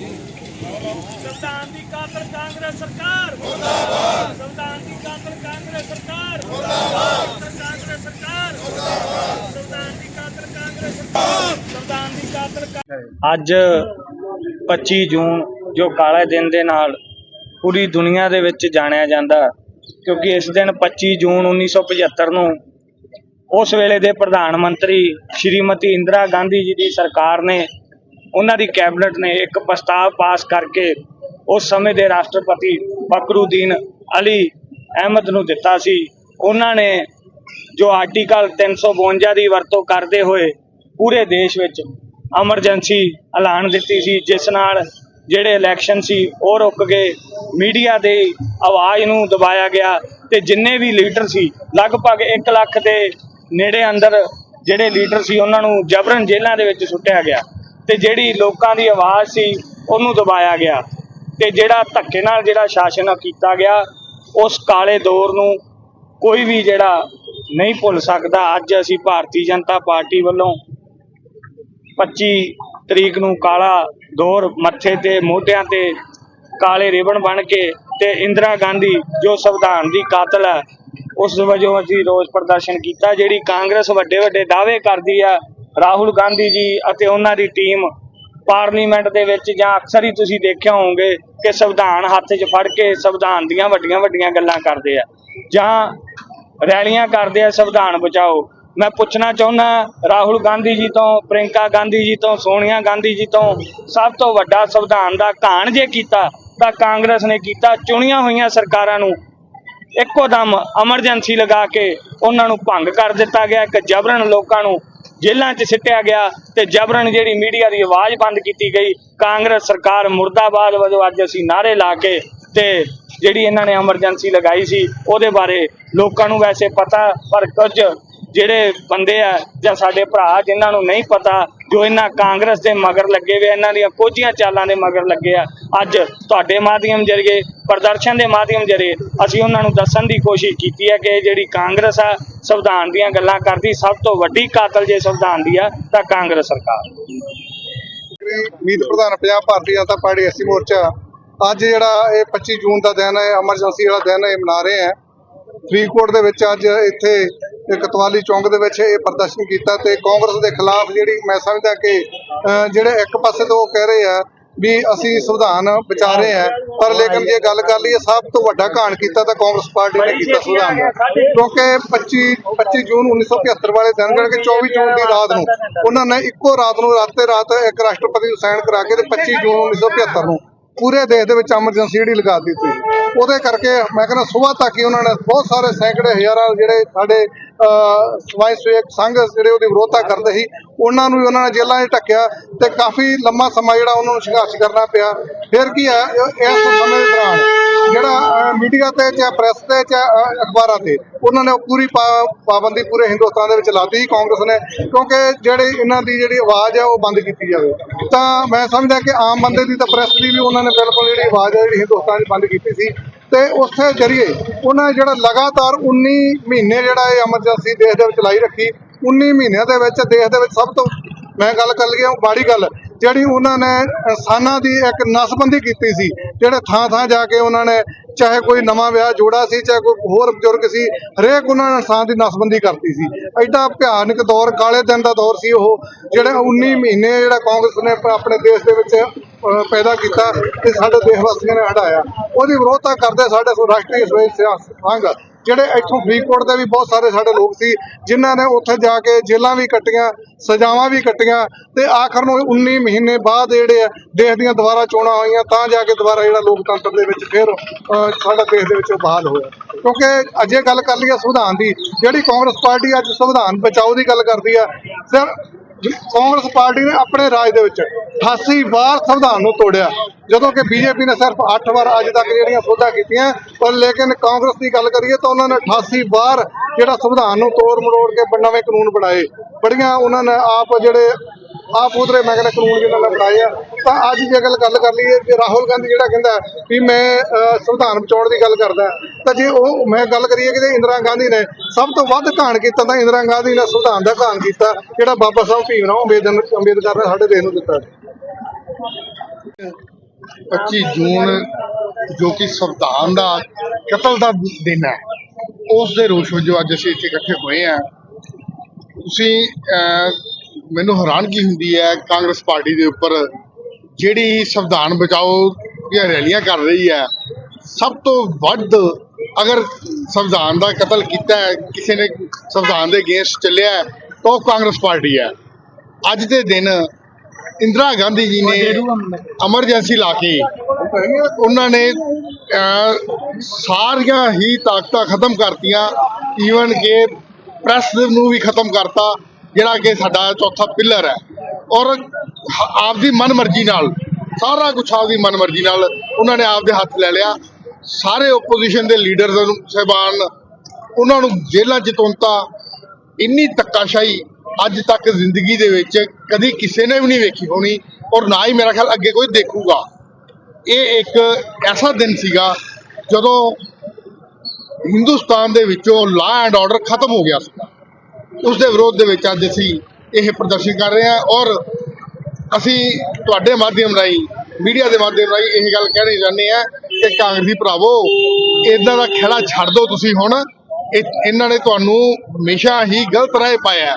ਸੰਵਿਧਾਨ ਦੀ ਕਾਤਲ ਕਾਂਗਰਸ ਸਰਕਾਰ। ਮੁਰਦਾਬਾਦ ਸੰਵਿਧਾਨ ਦੀ ਕਾਤਲ ਕਾਂਗਰਸ ਸਰਕਾਰ। ਮੁਰਦਾਬਾਦ ਕਾਂਗਰਸ ਸਰਕਾਰ। ਮੁਰਦਾਬਾਦ ਸੰਵਿਧਾਨ ਦੀ ਕਾਤਲ ਕਾਂਗਰਸ ਸਰਕਾਰ। ਸੰਵਿਧਾਨ ਦੀ ਕਾਤਲ ਅੱਜ 25 ਜੂਨ, ਜੋ ਕਾਲੇ ਦਿਨ ਦੇ ਨਾਲ ਪੂਰੀ ਦੁਨੀਆ ਦੇ ਵਿੱਚ ਜਾਣਿਆ ਜਾਂਦਾ, ਕਿਉਂਕਿ ਇਸ ਦਿਨ 25 ਜੂਨ 1975 ਨੂੰ ਉਸ ਵੇਲੇ ਦੇ ਪ੍ਰਧਾਨ ਮੰਤਰੀ ਸ਼੍ਰੀਮਤੀ ਇੰਦਰਾ ਗਾਂਧੀ ਜੀ ਦੀ ਸਰਕਾਰ ਨੇ ਉਹਨਾਂ ਦੀ ਕੈਬਨਿਟ ਨੇ ਇੱਕ ਪ੍ਰਸਤਾਵ ਪਾਸ ਕਰਕੇ ਉਸ ਸਮੇਂ ਦੇ ਰਾਸ਼ਟਰਪਤੀ ਬਕਰੂਦੀਨ ਅਲੀ ਅਹਿਮਦ ਨੂੰ ਦਿੱਤਾ ਸੀ। ਉਹਨਾਂ ਨੇ ਜੋ ਆਰਟੀਕਲ 352 ਦੀ ਵਰਤੋਂ ਕਰਦੇ ਹੋਏ ਪੂਰੇ ਦੇਸ਼ ਵਿੱਚ ਐਮਰਜੈਂਸੀ ਐਲਾਨ ਦਿੱਤੀ ਸੀ, ਜਿਸ ਨਾਲ ਜਿਹੜੇ ਇਲੈਕਸ਼ਨ ਸੀ ਉਹ ਰੁਕ ਗਏ। ਮੀਡੀਆ ਦੇ ਆਵਾਜ਼ ਨੂੰ ਦਬਾਇਆ ਗਿਆ ਤੇ ਜਿੰਨੇ ਵੀ ਲੀਡਰ ਸੀ, ਲਗਭਗ 1 ਲੱਖ ਦੇ ਨੇੜੇ ਅੰਦਰ ਜਿਹੜੇ ਲੀਡਰ ਸੀ, ਉਹਨਾਂ ਨੂੰ ਜਬਰਨ ਜੇਲ੍ਹਾਂ ਦੇ ਵਿੱਚ ਸੁੱਟਿਆ ਗਿਆ। ਤੇ ਜਿਹੜੀ ਲੋਕਾਂ ਦੀ ਆਵਾਜ਼ ਸੀ, ਉਹਨੂੰ ਦਬਾਇਆ ਗਿਆ। ਤੇ ਜਿਹੜਾ ਧੱਕੇ ਨਾਲ ਜਿਹੜਾ ਸ਼ਾਸਨ ਕੀਤਾ ਗਿਆ, ਉਸ ਕਾਲੇ ਦੌਰ ਨੂੰ ਕੋਈ ਵੀ ਜਿਹੜਾ ਨਹੀਂ ਭੁੱਲ ਸਕਦਾ। ਅੱਜ ਅਸੀਂ ਭਾਰਤੀ ਜਨਤਾ ਪਾਰਟੀ ਵੱਲੋਂ 25 ਤਰੀਕ ਨੂੰ ਕਾਲਾ ਦੌਰ ਮੱਥੇ ਤੇ ਮੋਢਿਆਂ ਤੇ ਕਾਲੇ ਰਿਬਨ ਬਣ ਕੇ ਤੇ ਇੰਦਰਾ ਗਾਂਧੀ ਜੋ ਸੰਵਿਧਾਨ ਦੀ ਕਾਤਲ ਹੈ, ਉਸ ਵਜੋਂ ਅਸੀਂ ਰੋਸ ਪ੍ਰਦਰਸ਼ਨ ਕੀਤਾ, ਜਿਹੜੀ ਕਾਂਗਰਸ ਵੱਡੇ ਵੱਡੇ ਦਾਅਵੇ ਕਰਦੀ ਆ ਰਾਹੁਲ ਗਾਂਧੀ ਜੀ ਅਤੇ ਉਹਨਾਂ ਦੀ ਟੀਮ ਪਾਰਲੀਮੈਂਟ ਦੇ ਵਿੱਚ ਜਾਂ ਅਕਸਰ ਹੀ ਤੁਸੀਂ ਦੇਖਿਆ ਹੋਵੋਗੇ ਕਿ ਸੰਵਿਧਾਨ ਹੱਥ 'ਚ ਫੜ ਕੇ ਸੰਵਿਧਾਨ ਦੀਆਂ ਵੱਡੀਆਂ ਵੱਡੀਆਂ ਗੱਲਾਂ ਕਰਦੇ ਆ। ਜਾਂ ਰੈਲੀਆਂ ਕਰਦੇ ਆ ਸੰਵਿਧਾਨ ਬਚਾਓ। ਮੈਂ ਪੁੱਛਣਾ ਚਾਹੁੰਦਾ, ਰਾਹੁਲ ਗਾਂਧੀ ਜੀ ਤੋਂ ਪ੍ਰਿੰਕਾ ਗਾਂਧੀ ਜੀ ਤੋਂ, ਸੋਨੀਆ ਗਾਂਧੀ ਜੀ ਤੋਂ ਸਭ ਤੋਂ ਵੱਡਾ ਸੰਵਿਧਾਨ ਦਾ ਘਾਣ ਜੇ ਕੀਤਾ ਤਾਂ ਕਾਂਗਰਸ ਨੇ ਕੀਤਾ, ਚੁਣੀਆਂ ਹੋਈਆਂ ਸਰਕਾਰਾਂ ਨੂੰ ਇੱਕੋ ਦਮ ਐਮਰਜੈਂਸੀ ਲਗਾ ਕੇ ਉਹਨਾਂ ਨੂੰ ਭੰਗ ਕਰ ਦਿੱਤਾ ਗਿਆ, ਇੱਕ ਜਬਰਨ ਲੋਕਾਂ ਨੂੰ ਜੇਲ੍ਹਾਂ 'ਚ ਸਿੱਟਿਆ ਗਿਆ ਤੇ ਜਬਰਨ ਜਿਹੜੀ ਮੀਡੀਆ ਦੀ ਆਵਾਜ਼ ਬੰਦ ਕੀਤੀ ਗਈ। ਕਾਂਗਰਸ ਸਰਕਾਰ ਮੁਰਦਾਬਾਦ ਵਜੋਂ ਅੱਜ ਅਸੀਂ ਨਾਰੇ ਲਾ ਕੇ ਤੇ ਜਿਹੜੀ ਇਹਨਾਂ ਨੇ ਐਮਰਜੈਂਸੀ ਲਗਾਈ ਸੀ, ਉਹਦੇ ਬਾਰੇ ਲੋਕਾਂ ਨੂੰ ਵੈਸੇ ਪਤਾ, ਪਰ ਕੁਝ ਜਿਹੜੇ ਬੰਦੇ ਆ ਜਾਂ ਸਾਡੇ ਭਰਾ ਜਿਨ੍ਹਾਂ ਨੂੰ ਨਹੀਂ ਪਤਾ ਜੋ ਇਹਨਾਂ ਕਾਂਗਰਸ ਦੇ ਮਗਰ ਲੱਗੇ ਵੇ ਇਹਨਾਂ ਦੀਆਂ ਕੋਝੀਆਂ ਚਾਲਾਂ ਦੇ ਮਗਰ ਲੱਗੇ ਆ, ਅੱਜ ਤੁਹਾਡੇ ਮਾਧਿਅਮ ਜਰੀਏ, ਪ੍ਰਦਰਸ਼ਨ ਦੇ ਮਾਧਿਅਮ ਜਰੀਏ ਅਸੀਂ ਉਹਨਾਂ ਨੂੰ ਦੱਸਣ ਦੀ ਕੋਸ਼ਿਸ਼ ਕੀਤੀ ਹੈ ਕਿ ਜਿਹੜੀ ਕਾਂਗਰਸ ਆ, ਸੰਵਿਧਾਨ ਦੀਆਂ ਗੱਲਾਂ ਕਰਦੀ, ਸਭ ਤੋਂ ਵੱਡੀ ਕਾਤਲ ਜੇ ਸੰਵਿਧਾਨ ਦੀ ਆ, ਤਾਂ ਕਾਂਗਰਸ ਸਰਕਾਰ। ਮੀਤ ਪ੍ਰਧਾਨ ਪੰਜਾਬ ਭਾਰਤੀ ਜਨਤਾ ਪਾਰਟੀ ਐਸੀ ਮੋਰਚਾ, ਅੱਜ ਜਿਹੜਾ ਇਹ 25 ਜੂਨ ਦਾ ਦਿਨ ਹੈ, ਐਮਰਜੈਂਸੀ ਵਾਲਾ ਦਿਨ ਹੈ ਇਹ ਮਨਾ ਰਹੇ ਆ ਫਰੀਦਕੋਟ ਦੇ ਵਿੱਚ ਅੱਜ ਇੱਥੇ ਇਹ ਕਤਵਾਲੀ ਚੌਂਕ ਦੇ ਵਿੱਚ ਇਹ ਪ੍ਰਦਰਸ਼ਨ ਕੀਤਾ ਤੇ ਕਾਂਗਰਸ ਦੇ ਖਿਲਾਫ ਜਿਹੜੀ ਮੈਂ ਸਮਝਦਾ ਕਿ ਜਿਹੜੇ ਇੱਕ ਪਾਸੇ ਤੋਂ ਉਹ ਕਹਿ ਰਹੇ ਆ ਵੀ ਅਸੀਂ ਸੰਵਿਧਾਨ ਬਚਾ ਰਹੇ ਆ, ਪਰ ਲੇਕਿਨ ਜੇ ਗੱਲ ਕਰ ਲਈਏ ਸਭ ਤੋਂ ਵੱਡਾ ਘਾਣ ਕੀਤਾ ਤਾਂ ਕਾਂਗਰਸ ਪਾਰਟੀ ਨੇ ਕੀਤਾ ਸੰਵਿਧਾਨ ਕਿਉਂਕਿ 25 25 ਜੂਨ 1975 ਵਾਲੇ ਦਿਨ ਜਿਹੜੇ ਕਿ 24 ਜੂਨ ਦੀ ਰਾਤ ਨੂੰ ਉਹਨਾਂ ਨੇ ਇੱਕੋ ਰਾਤ ਨੂੰ ਰਾਤੇ ਰਾਤ ਇੱਕ ਰਾਸ਼ਟਰਪਤੀ ਨੂੰ ਸਾਈਨ ਕਰਾ ਕੇ ਤੇ 25 ਜੂਨ 1975 ਨੂੰ ਪੂਰੇ ਦੇਸ਼ ਦੇ ਵਿੱਚ ਐਮਰਜੈਂਸੀ ਜਿਹੜੀ ਲਗਾ ਦਿੱਤੀ। ਉਹਦੇ ਕਰਕੇ ਮੈਂ ਕਹਿੰਦਾ ਸਵੇਰ ਤੱਕ ਹੀ ਉਹਨਾਂ ਨੇ ਬਹੁਤ ਸਾਰੇ ਸੈਂਕੜੇ ਹਜ਼ਾਰਾਂ ਜਿਹੜੇ ਸਾਡੇ ਅਹ, ਸਮਾਜ ਸੇਵਕ ਸੰਘ ਜਿਹੜੇ ਉਹਦੀ ਵਿਰੋਧਤਾ ਕਰਦੇ ਸੀ ਉਹਨਾਂ ਨੂੰ ਵੀ ਉਹਨਾਂ ਨੇ ਜੇਲ੍ਹਾਂ 'ਚ ਢੱਕਿਆ ਤੇ ਕਾਫੀ ਲੰਮਾ ਸਮਾਂ ਜਿਹੜਾ ਉਹਨਾਂ ਨੂੰ ਸੰਘਰਸ਼ ਕਰਨਾ ਪਿਆ। ਫਿਰ ਕੀ ਹੈ ਇਸ ਸਮੇਂ ਦੇ ਦੌਰਾਨ ਜਿਹੜਾ ਮੀਡੀਆ ਤੇ ਚਾਹੇ ਪ੍ਰੈਸ ਤੇ ਚਾਹੇ ਅਖਬਾਰਾਂ ਤੇ, ਉਹਨਾਂ ਨੇ ਉਹ ਪੂਰੀ ਪਾ- ਪਾਬੰਦੀ ਪੂਰੇ ਹਿੰਦੁਸਤਾਨ ਦੇ ਵਿੱਚ ਲਾਤੀ ਕਾਂਗਰਸ ਨੇ, ਕਿਉਂਕਿ ਜਿਹੜੀ ਇਹਨਾਂ ਦੀ ਜਿਹੜੀ ਆਵਾਜ਼ ਹੈ ਉਹ ਬੰਦ ਕੀਤੀ ਜਾਵੇ। ਤਾਂ ਮੈਂ ਸਮਝਦਾ ਕਿ ਆਮ ਬੰਦੇ ਦੀ ਤਾਂ ਪ੍ਰੈਸ ਦੀ ਵੀ ਉਹਨਾਂ ਨੇ ਬਿਲਕੁਲ ਜਿਹੜੀ ਆਵਾਜ਼ ਹੈ ਜਿਹੜੀ ਹਿੰਦੁਸਤਾਨ 'ਚ ਬੰਦ ਕੀਤੀ ਸੀ। ਤੇ ਉਸੇ ਜਰੀਏ ਉਹਨਾਂ ਜਿਹੜਾ ਲਗਾਤਾਰ 19 ਮਹੀਨੇ ਜਿਹੜਾ ਇਹ ਐਮਰਜੈਂਸੀ ਦੇਸ਼ ਦੇ ਵਿੱਚ ਲਾਈ ਰੱਖੀ 19 ਮਹੀਨਿਆਂ ਦੇ ਵਿੱਚ, ਦੇਸ਼ ਦੇ ਵਿੱਚ ਸਭ ਤੋਂ, ਮੈਂ ਗੱਲ ਕਰ ਲਈਏ ਮਾੜੀ ਗੱਲ ਜਿਹੜੀ ਉਹਨਾਂ ਨੇ ਇਨਸਾਨਾਂ ਦੀ ਇੱਕ ਨਸਬੰਦੀ ਕੀਤੀ ਸੀ, ਜਿਹੜੇ ਥਾਂ ਥਾਂ ਜਾ ਕੇ ਉਹਨਾਂ ਨੇ ਚਾਹੇ ਕੋਈ ਨਵਾਂ ਵਿਆਹ ਜੋੜਾ ਸੀ, ਚਾਹੇ ਕੋਈ ਹੋਰ ਬਜ਼ੁਰਗ ਸੀ, ਹਰੇਕ ਉਹਨਾਂ ਨੇ ਇਨਸਾਨ ਦੀ ਨਸਬੰਦੀ ਕਰਤੀ ਸੀ। ਐਡਾ ਭਿਆਨਕ ਦੌਰ, ਕਾਲੇ ਦਿਨ ਦਾ ਦੌਰ ਸੀ ਉਹ, ਜਿਹੜੇ 19 ਮਹੀਨੇ ਜਿਹੜਾ ਕਾਂਗਰਸ ਨੇ ਆਪਣੇ ਦੇਸ਼ ਦੇ ਵਿੱਚ ਪੈਦਾ ਕੀਤਾ ਤੇ ਸਾਡੇ ਦੇਸ਼ ਵਾਸੀਆਂ ਨੇ ਹਟਾਇਆ। ਉਹਦੀ ਵਿਰੋਧਤਾ ਕਰਦੇ ਸਾਡੇ ਰਾਸ਼ਟਰੀ ਸਵੈ ਸੰਘ ਜਿਹੜੇ ਇੱਥੋਂ ਫਰੀਦਕੋਟ ਦੇ ਵੀ ਬਹੁਤ ਸਾਰੇ ਸਾਡੇ ਲੋਕ ਸੀ, ਜਿਨ੍ਹਾਂ ਨੇ ਉੱਥੇ ਜਾ ਕੇ ਜੇਲ੍ਹਾਂ ਵੀ ਕੱਟੀਆਂ, ਸਜ਼ਾਵਾਂ ਵੀ ਕੱਟੀਆਂ ਤੇ ਆਖਰ ਨੂੰ 19 ਮਹੀਨੇ ਬਾਅਦ ਜਿਹੜੇ ਆ, ਦੇਸ਼ ਦੀਆਂ ਦੁਬਾਰਾ ਚੋਣਾਂ ਹੋਈਆਂ, ਤਾਂ ਜਾ ਕੇ ਦੁਬਾਰਾ ਜਿਹੜਾ ਲੋਕਤੰਤਰ ਦੇ ਵਿੱਚ ਫਿਰ ਸਾਡਾ ਦੇਸ਼ ਦੇ ਵਿੱਚ ਬਹਾਲ ਹੋਇਆ। ਕਿਉਂਕਿ ਅਜੇ ਗੱਲ ਕਰ ਲਈਏ ਸੰਵਿਧਾਨ ਦੀ, ਜਿਹੜੀ ਕਾਂਗਰਸ ਪਾਰਟੀ ਅੱਜ ਸੰਵਿਧਾਨ ਬਚਾਓ ਦੀ ਗੱਲ ਕਰਦੀ ਆ, ਸਰ ਕਾਂਗਰਸ ਪਾਰਟੀ ਨੇ ਆਪਣੇ ਰਾਜ ਦੇ ਵਿੱਚ 88 ਵਾਰ ਸੰਵਿਧਾਨ ਨੂੰ ਤੋੜਿਆ। ਜਦੋਂ ਕਿ ਬੀਜੇਪੀ ਨੇ ਸਿਰਫ 8 ਵਾਰ ਅੱਜ ਤੱਕ ਜਿਹੜੀਆਂ ਸੋਧਾਂ ਕੀਤੀਆਂ, ਪਰ ਲੇਕਿਨ ਕਾਂਗਰਸ ਦੀ ਗੱਲ ਕਰੀਏ ਤਾਂ ਉਹਨਾਂ ਨੇ 88 ਵਾਰ ਜਿਹੜਾ ਸੰਵਿਧਾਨ ਨੂੰ ਤੋੜ ਮਰੋੜ ਕੇ ਨਵੇਂ ਕਾਨੂੰਨ ਬਣਾਏ। ਬੜੀਆਂ ਉਹਨਾਂ ਨੇ ਆਪ ਜਿਹੜੇ, ਆਪ ਉਧਰੇ ਮੈਂ ਕਹਿੰਦਾ ਕਾਨੂੰਨ ਜਿਹਨਾਂ ਨੇ ਬਣਾਏ ਆ। ਤਾਂ ਅੱਜ ਜੇ ਗੱਲ ਗੱਲ ਕਰ ਲਈਏ ਕਿ ਰਾਹੁਲ ਗਾਂਧੀ ਜਿਹੜਾ ਕਹਿੰਦਾ ਵੀ ਮੈਂ ਸੰਵਿਧਾਨ ਬਚਾਉਣ ਦੀ ਗੱਲ ਕਰਦਾ, ਤਾਂ ਜੇ ਉਹ, ਮੈਂ ਗੱਲ ਕਰੀਏ ਕਿ ਜੇ ਇੰਦਰਾ ਗਾਂਧੀ ਨੇ ਸਭ ਤੋਂ ਵੱਧ ਘਾਣ ਕੀਤਾ, ਤਾਂ ਇੰਦਰਾ ਗਾਂਧੀ ਨੇ ਸੰਵਿਧਾਨ ਦਾ ਘਾਣ ਕੀਤਾ, ਜਿਹੜਾ ਬਾਬਾ ਸਾਹਿਬ ਭੀਮ ਰਾਓ ਅੰਬੇਦਕਰ ਅੰਬੇਦਕਰ ਨੇ ਸਾਡੇ ਦੇਸ਼ ਨੂੰ ਦਿੱਤਾ 25 ਜੂਨ ਜੋ ਕਿ ਸੰਵਿਧਾਨ ਦਾ ਕਤਲ ਦਾ ਦਿਨ ਹੈ ਉਸ ਦੇ ਰੋਸ਼ ਵਜੋਂ ਅੱਜ ਅਸੀਂ ਇੱਥੇ ਇਕੱਠੇ ਹੋਏ ਹਾਂ। ਤੁਸੀਂ ਅਹ, ਮੈਨੂੰ ਹੈਰਾਨਗੀ ਹੁੰਦੀ ਹੈ ਕਾਂਗਰਸ ਪਾਰਟੀ ਦੇ ਉੱਪਰ ਜਿਹੜੀ ਸੰਵਿਧਾਨ ਬਚਾਓ ਦੀਆਂ ਰੈਲੀਆਂ ਕਰ ਰਹੀ ਹੈ ਸਭ ਤੋਂ ਵੱਧ ਅਗਰ ਸੰਵਿਧਾਨ ਦਾ ਕਤਲ ਕੀਤਾ ਹੈ ਕਿਸੇ ਨੇ ਸੰਵਿਧਾਨ ਦੇ ਅਗੇਂਸਟ ਚੱਲਿਆ ਤਾਂ ਉਹ ਕਾਂਗਰਸ ਪਾਰਟੀ ਹੈ। ਅੱਜ ਦੇ ਦਿਨ ਇੰਦਰਾ ਗਾਂਧੀ ਜੀ ਨੇ ਐਮਰਜੈਂਸੀ ਲਾ ਕੇ। ਉਹਨਾਂ ਨੇ ਸਾਰੀਆਂ ਹੀ ਤਾਕਤਾਂ ਖਤਮ ਕਰਤੀਆਂ। ਈਵਨ ਕਿ ਪ੍ਰੈਸ ਨੂੰ ਵੀ ਖਤਮ ਕਰਤਾ ਜਿਹੜਾ ਕਿ ਸਾਡਾ ਚੌਥਾ ਪਿੱਲਰ ਹੈ। ਔਰ ਆਪਦੀ ਮਨਮਰਜ਼ੀ ਨਾਲ ਸਾਰਾ ਕੁਝ ਆਪਦੀ ਮਨਮਰਜ਼ੀ ਨਾਲ ਉਹਨਾਂ ਨੇ ਆਪਦੇ ਹੱਥ ਲੈ ਲਿਆ। ਸਾਰੇ ਓਪੋਜੀਸ਼ਨ ਦੇ ਲੀਡਰ ਸਹਿਬਾਨ ਉਹਨਾਂ ਨੂੰ ਜੇਲ੍ਹਾਂ ਚ ਤੁੰਤਾ ਇੰਨੀ ਧੱਕਾਸ਼ਾਹੀ ਅੱਜ ਤੱਕ ਜ਼ਿੰਦਗੀ ਦੇ ਵਿੱਚ ਕਦੀ ਕਿਸੇ ਨੇ ਵੀ ਨਹੀਂ ਵੇਖੀ ਹੋਣੀ ਔਰ ਨਾ ਹੀ ਮੇਰਾ ਖਿਆਲ ਅੱਗੇ ਕੋਈ ਦੇਖੂਗਾ। ਇਹ ਇੱਕ ਐਸਾ ਦਿਨ ਸੀਗਾ ਜਦੋਂ ਹਿੰਦੁਸਤਾਨ ਦੇ ਵਿੱਚੋਂ ਲਾ ਐਂਡ ਆਰਡਰ ਖਤਮ ਹੋ ਗਿਆ ਸੀਗਾ। ਉਸ ਦੇ ਵਿਰੋਧ ਦੇ ਵਿੱਚ ਅੱਜ ਅਸੀਂ ਇਹ ਪ੍ਰਦਰਸ਼ਨ ਕਰ ਰਹੇ ਹਾਂ ਔਰ ਅਸੀਂ ਤੁਹਾਡੇ ਮਾਧਿਅਮ ਰਾਹੀਂ, ਮੀਡੀਆ ਦੇ ਮਾਧਿਅਮ ਰਾਹੀਂ ਇਹ ਗੱਲ ਕਹਿਣੀ ਚਾਹੁੰਦੇ ਆ ਕਿ ਕਾਂਗਰਸੀ ਭਰਾਵੋ ਇਦਾਂ ਦਾ ਖੇੜਾ ਛੱਡ ਦਿਓ ਤੁਸੀਂ ਹੁਣ। ਇਹ- ਇਹਨਾਂ ਨੇ ਤੁਹਾਨੂੰ ਹਮੇਸ਼ਾ ਹੀ ਗਲਤ ਰਾਹ ਪਾਇਆ।